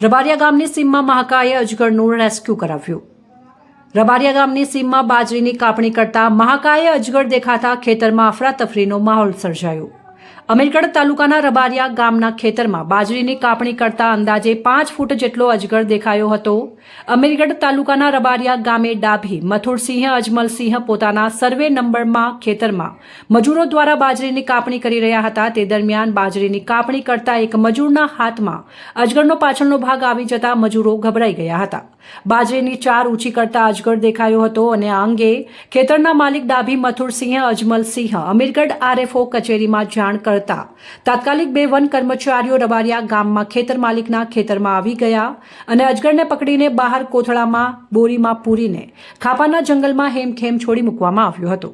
રબારિયા ગામની સીમમાં મહાકાએ અજગરનું રેસ્ક્યુ કરાવ્યું. રબારિયા ગામની સીમમાં બાજરીની કાપણી કરતા મહાકાએ અજગર દેખાતા ખેતરમાં અફરાતફરીનો માહોલ સર્જાયો. અમીરગઢ તાલુકાના રબારિયા ગામના ખેતરમાં બાજરીની કાપણી કરતા અંદાજે પાંચ ફૂટ જેટલો અજગર દેખાયો હતો. અમીરગઢ તાલુકાના રબારિયા ગામે ડાભી, મથુરસિંહ, અજમલસિંહ પોતાના સર્વે નંબરમાં ખેતરમાં મજૂરો દ્વારા બાજરીની કાપણી કરી રહ્યા હતા. તે દરમિયાન બાજરીની કાપણી કરતા એક મજૂરના હાથમાં અજગરનો પાછળનો ભાગ આવી જતા મજૂરો ગભરાઈ ગયા હતા. બાજરીની ચાર ઊંચી કરતા અજગર દેખાયો હતો અને આ અંગે ખેતરના માલિક ડાભી, મથુરસિંહ, અજમલસિંહ, અમીરગઢ આરએફઓ કચેરીમાં જાણ કરતા. તાત્કાલિક બે વન કર્મચારીઓ રબારિયા ગામમાં ખેતર માલિકના ખેતરમાં આવી ગયા અને અજગરને પકડીને બહાર કોથળામાં બોરીમાં પૂરીને ખાપાના જંગલમાં હેમખેમ છોડી મૂકવામાં આવ્યો હતો.